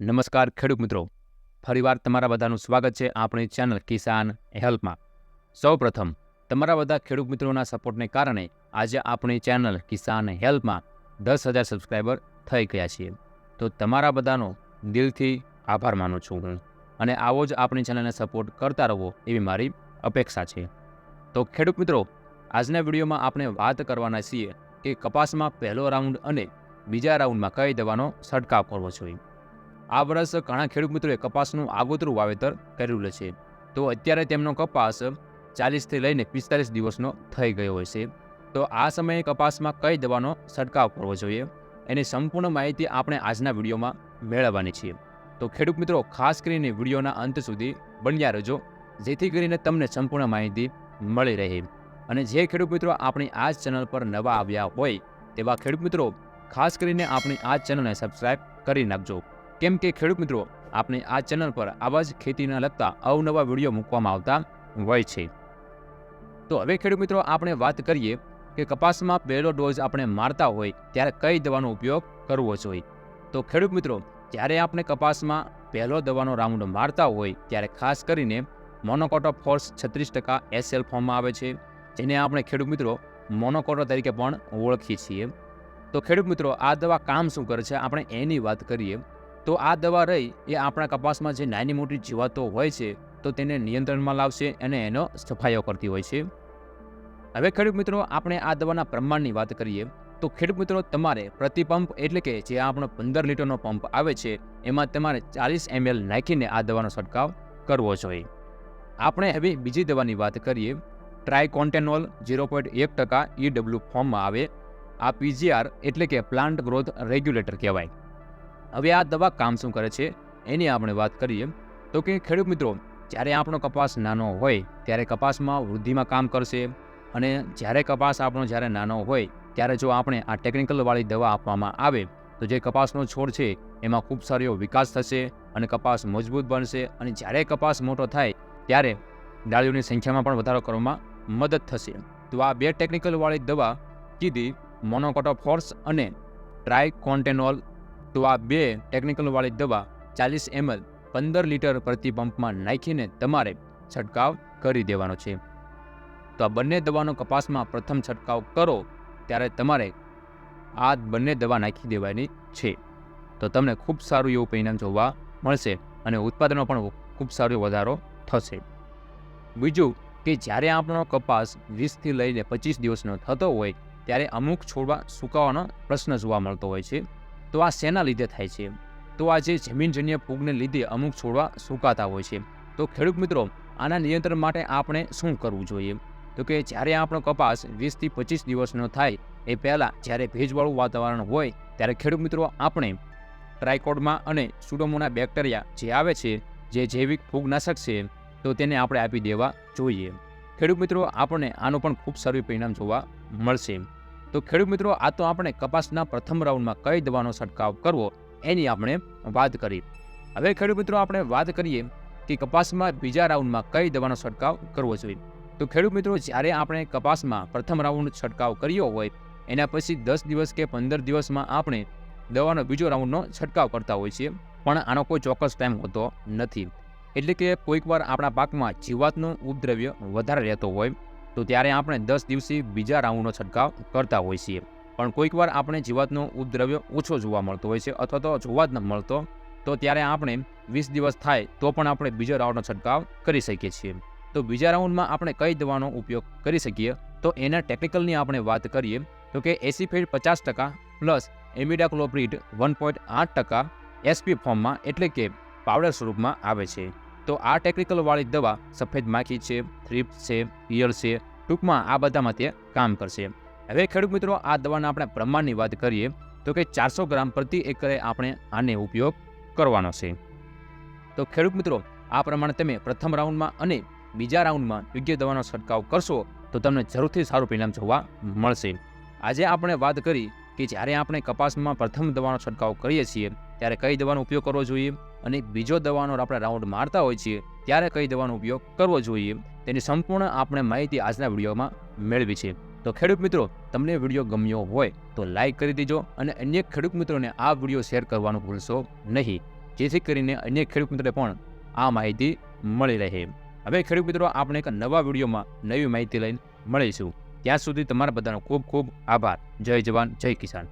નમસ્કાર ખેડૂત મિત્રો. ફરીવાર તમારા બધાનું સ્વાગત છે આપણી ચેનલ કિસાન હેલ્પમાં સૌ પ્રથમ તમારા બધા ખેડૂત મિત્રોના સપોર્ટને કારણે આજે આપણી ચેનલ કિસાન હેલ્પમાં દસ હજાર સબસ્ક્રાઈબર થઈ ગયા છીએ. તો તમારા બધાનો દિલથી આભાર માનું છું હું. અને આવો જ આપણી ચેનલને સપોર્ટ કરતા રહો એવી મારી અપેક્ષા છે. તો ખેડૂત મિત્રો, આજના વિડીયોમાં આપણે વાત કરવાના છીએ કે કપાસમાં પહેલો રાઉન્ડ અને બીજા રાઉન્ડમાં કઈ દવાનો છંટકાવ કરવો જોઈએ. આ વર્ષ ઘણા ખેડૂત મિત્રોએ કપાસનું આગોતરું વાવેતર કરેલું છે. તો અત્યારે તેમનો કપાસ ચાલીસથી લઈને પિસ્તાલીસ દિવસનો થઈ ગયો હોય છે. તો આ સમયે કપાસમાં કઈ દવાનો છંટકાવ કરવો જોઈએ? એની સંપૂર્ણ માહિતી આપણે આજના વિડીયોમાં મેળવવાની છીએ. તો ખેડૂત મિત્રો, ખાસ કરીને વિડીયોના અંત સુધી બન્યા રહેજો, જેથી કરીને તમને સંપૂર્ણ માહિતી મળી રહે. અને જે ખેડૂત મિત્રો આપણી આ ચેનલ પર નવા આવ્યા હોય, તેવા ખેડૂત મિત્રો, ખાસ કરીને આપણી આ ચેનલને સબસ્ક્રાઈબ કરી નાખજો. કેમ કે ખેડૂત મિત્રો આપણે આ ચેનલ પર આવા જ ખેતીના લગતા અવનવા વીડિયો મૂકવામાં આવતા હોય છે. તો હવે ખેડૂત મિત્રો, આપણે વાત કરીએ કે કપાસમાં પહેલો ડોઝ આપણે મારતા હોય ત્યારે કઈ દવાનો ઉપયોગ કરવો જોઈએ? તો ખેડૂત મિત્રો, જ્યારે આપણે કપાસમાં પહેલો દવાનો રાઉન્ડ મારતા હોય ત્યારે ખાસ કરીને મોનોકોટો ફોર્સ છત્રીસ ટકા એસએલ ફોર્મમાં આવે છે, જેને આપણે ખેડૂત મિત્રો મોનોકોટો તરીકે પણ ઓળખીએ છીએ. તો ખેડૂત મિત્રો, આ દવા કામ શું કરે છે? આપણે એની વાત કરીએ. તો આ દવા રહી એ આપણા કપાસમાં જે નાની મોટી જીવાતો હોય છે, તો તેને નિયંત્રણમાં લાવશે અને એનો સફાયો કરતી હોય છે. હવે ખેડૂત મિત્રો, આપણે આ દવાના પ્રમાણની વાત કરીએ, તો ખેડૂત મિત્રો, તમારે પ્રતિ પંપ એટલે કે જે આપણો પંદર લીટરનો પંપ આવે છે, એમાં તમારે ચાલીસ એમએલ નાખીને આ દવાનો છંટકાવ કરવો જોઈએ. આપણે હવે બીજી દવાની વાત કરીએ. ટ્રાયકોન્ટેનોલ ઝીરો પોઈન્ટ એક ટકા ઈડબ્લ્યુ ફોર્મમાં આવે. આ પીજીઆર એટલે કે પ્લાન્ટ ગ્રોથ રેગ્યુલેટર કહેવાય. હવે આ દવા કામ શું કરે છે? એની આપણે વાત કરીએ. તો કે ખેડૂત મિત્રો, જ્યારે આપણો કપાસ નાનો હોય, ત્યારે કપાસમાં વૃદ્ધિમાં કામ કરશે. અને જ્યારે કપાસ આપણો જ્યારે નાનો હોય, ત્યારે જો આપણે આ ટેકનિકલવાળી દવા આપવામાં આવે, તો જે કપાસનો છોડ છે, એમાં ખૂબ સારો વિકાસ થશે અને કપાસ મજબૂત બનશે. અને જ્યારે કપાસ મોટો થાય, ત્યારે ડાળીઓની સંખ્યામાં પણ વધારો કરવામાં મદદ થશે. તો આ બે ટેકનિકલવાળી દવા કીધી મોનોકોટોફોર્સ અને ટ્રાયકોન્ટેનોલ તો આ બે ટેકનિકલવાળી દવા ચાલીસ એમએલ પંદર લીટર પ્રતિ પંપમાં નાખીને તમારે છંટકાવ કરી દેવાનો છે. તો આ બંને દવાનો કપાસમાં પ્રથમ છંટકાવ કરો, ત્યારે તમારે આ બંને દવા નાખી દેવાની છે. તો તમને ખૂબ સારું એવું પરિણામ જોવા મળશે અને ઉત્પાદનો પણ ખૂબ સારો વધારો થશે. બીજું કે જ્યારે આપણો કપાસ વીસથી લઈને પચીસ દિવસનો થતો હોય, ત્યારે અમુક છોડવા સુકાવાનો પ્રશ્ન જોવા મળતો હોય છે. તો આ શેના લીધે થાય છે? તો આ જે જમીનજન્ય ફૂગને લીધે અમુક છોડવા સુકાતા હોય છે. તો ખેડૂત મિત્રો, આના નિયંત્રણ માટે આપણે શું કરવું જોઈએ? તો કે જ્યારે આપણો કપાસ વીસથી પચીસ દિવસનો થાય, એ પહેલાં જ્યારે ભેજવાળું વાતાવરણ હોય, ત્યારે ખેડૂત મિત્રો આપણે ટ્રાયકોડમાં અને સુડોમોના બેક્ટેરિયા જે આવે છે, જે જૈવિક ફૂગનાશક છે, તો તેને આપણે આપી દેવા જોઈએ. ખેડૂત મિત્રો, આપણને આનું પણ ખૂબ સારું પરિણામ જોવા મળશે. તો ખેડૂત મિત્રો, આ તો આપણે કપાસના પ્રથમ રાઉન્ડમાં કઈ દવાનો છંટકાવ કરવો એની આપણે વાત કરી. હવે ખેડૂત મિત્રો, આપણે વાત કરીએ કે કપાસમાં બીજા રાઉન્ડમાં કઈ દવાનો છંટકાવ કરવો જોઈએ. તો ખેડૂત મિત્રો, જ્યારે આપણે કપાસમાં પ્રથમ રાઉન્ડ છંટકાવ કર્યો હોય, એના પછી દસ દિવસ કે પંદર દિવસમાં આપણે દવાનો બીજો રાઉન્ડનો છંટકાવ કરતા હોઈએ છીએ, પણ આનો કોઈ ચોક્કસ ટાઈમ હોતો નથી. એટલે કે કોઈક વાર આપણા પાકમાં જીવાતનું ઉપદ્રવ્ય વધારે રહેતો હોય તો ત્યારે આપણે દસ દિવસે બીજા રાઉન્ડનો છંટકાવ કરતા હોઈએ છીએ. પણ કોઈક વાર આપણે જીવાતનો ઉપદ્રવ્ય ઓછો જોવા મળતો હોય છે અથવા તો જોવા જ ન મળતો, તો ત્યારે આપણે વીસ દિવસ થાય તો પણ આપણે બીજો રાઉન્ડનો છંટકાવ કરી શકીએ છીએ. તો બીજા રાઉન્ડમાં આપણે કઈ દવાનો ઉપયોગ કરી શકીએ? તો એના ટેકનિકલની આપણે વાત કરીએ, તો કે એસીફેડ પચાસ ટકા પ્લસ એમિડાક્લોપ્રિડ વન પોઈન્ટ આઠ ટકા એસપી ફોર્મમાં એટલે કે પાવડર સ્વરૂપમાં આવે છે. તો આ ટેકનિકલવાળી દવા સફેદ માખી છે, થ્રીપ્સ છે પિયર છે, ટૂંકમાં આ બધામાં તે કામ કરશે. હવે ખેડૂત મિત્રો, આ દવાના આપણે પ્રમાણની વાત કરીએ તો કે ચારસો ગ્રામ પ્રતિ એકરે આપણે આને ઉપયોગ કરવાનો છે. તો ખેડૂત મિત્રો, આ પ્રમાણે તમે પ્રથમ રાઉન્ડમાં અને બીજા રાઉન્ડમાં યોગ્ય દવાનો છંટકાવ કરશો તો તમને જરૂરથી સારું પરિણામ જોવા મળશે. આજે આપણે વાત કરી કે જ્યારે આપણે કપાસમાં પ્રથમ દવાનો છંટકાવ કરીએ છીએ, ત્યારે કઈ દવાનો ઉપયોગ કરવો જોઈએ અને બીજો દવાનો આપણે રાઉન્ડ મારતા હોઈએ છીએ, ત્યારે કઈ દવાનો ઉપયોગ કરવો જોઈએ, તેની સંપૂર્ણ આપણે માહિતી આજના વિડીયોમાં મેળવી છે. તો ખેડૂત મિત્રો, તમને વીડિયો ગમ્યો હોય તો લાઇક કરી દેજો અને અન્ય ખેડૂત મિત્રોને આ વીડિયો શેર કરવાનું ભૂલશો નહીં. જેથી કરીને અન્ય ખેડૂત મિત્રોને પણ આ માહિતી મળી રહે. હવે ખેડૂત મિત્રો, આપણે એક નવા વિડીયોમાં નવી માહિતી લઈને મળીશું. ત્યાં સુધી તમારા બધાનો ખૂબ ખૂબ આભાર. જય જવાન જય કિસાન.